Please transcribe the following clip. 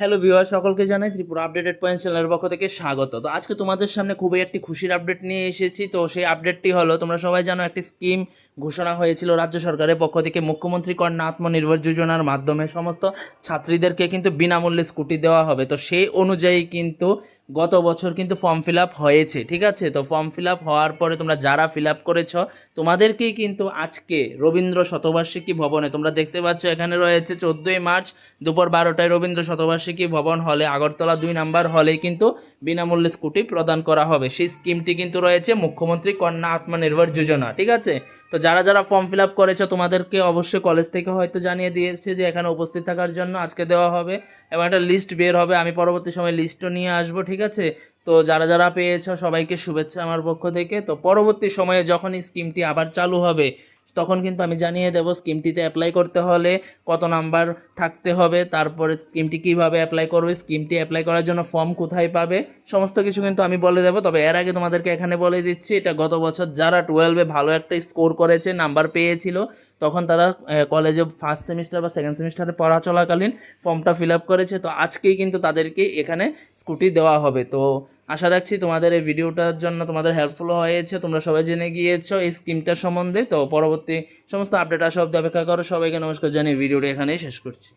Hello viewer সকলকে জানাই Tripura updated point চ্যানেলের পক্ষ থেকে স্বাগত। তো আজকে তোমাদের সামনে খুবই একটি খুশির আপডেট নিয়ে এসেছি। তো সেই আপডেটটি হলো, তোমরা সবাই জানো একটি স্কিম ঘোষণা হয়েছিল রাজ্য সরকারের পক্ষ থেকে। মুখ্যমন্ত্রী কন্যা আত্মনির্ভর যোজনার মাধ্যমে সমস্ত ছাত্রীদেরকে কিন্তু বিনামূল্যে স্কুটি দেওয়া হবে। তো সেই অনুযায়ী কিন্তু গত বছর কিন্তু ফর্ম ফিল আপ হয়েছে, ঠিক আছে? তো ফর্ম ফিল আপ হওয়ার পরে তোমরা যারা ফিল আপ করেছ, তোমাদেরকেই কিন্তু আজকে রবীন্দ্র শতবার্ষিকী ভবনে, তোমরা দেখতে পাচ্ছ এখানে রয়েছে চোদ্দোই মার্চ, দুপুর বারোটায় রবীন্দ্র শতবার্ষিকী ভবন হলে আগরতলা দুই নাম্বার হলে কিন্তু বিনামূল্যে স্কুটি প্রদান করা হবে। সেই স্কিমটি কিন্তু রয়েছে মুখ্যমন্ত্রী কন্যা আত্মনির্ভর যোজনা, ঠিক আছে? তো যারা যারা ফর্ম ফিল আপ করেছ, তোমাদেরকে অবশ্যই কলেজ থেকে হয়তো জানিয়ে দিয়েছে যে এখানে উপস্থিত থাকার জন্য আজকে দেওয়া হবে এবং একটা লিস্ট বের হবে, আমি পরবর্তী সময় লিস্টও নিয়ে আসব, ঠিক আছে? তো যারা যারা পেয়েছ সবাইকে শুভেচ্ছা আমার পক্ষ থেকে। তো পরবর্তী সময়ে যখন স্কিমটি আবার চালু হবে তখন কিন্তু আমি জানিয়ে দেবো স্কিমটিতে অ্যাপ্লাই করতে হলে কত নাম্বার থাকতে হবে, তারপরে স্কিমটি কীভাবে অ্যাপ্লাই করবে, স্কিমটি অ্যাপ্লাই করার জন্য ফর্ম কোথায় পাবে, সমস্ত কিছু কিন্তু আমি বলে দেবো। তবে এর আগে তোমাদেরকে এখানে বলে দিচ্ছি, এটা গত বছর যারা টুয়েলভে ভালো একটা স্কোর করেছে নাম্বার পেয়েছিল, তখন তারা কলেজে ফার্স্ট সেমিস্টার বা সেকেন্ড সেমিস্টারে পড়া চলাকালীন ফর্মটা ফিল আপ করেছে। তো আজকেই কিন্তু তাদেরকে এখানে স্কুটি দেওয়া হবে। তো আশা রাখছি তোমাদের এই ভিডিওটার জন্য তোমাদের হেল্পফুল হয়েছে। তোমরা সবাই জেনে গিয়েছো এই স্কিমটার সম্বন্ধে। তো পরবর্তী সমস্ত আপডেট আসা অব্দি অপেক্ষা করো। সবাইকে নমস্কার জানিয়ে ভিডিওটা এখানেই শেষ করছি।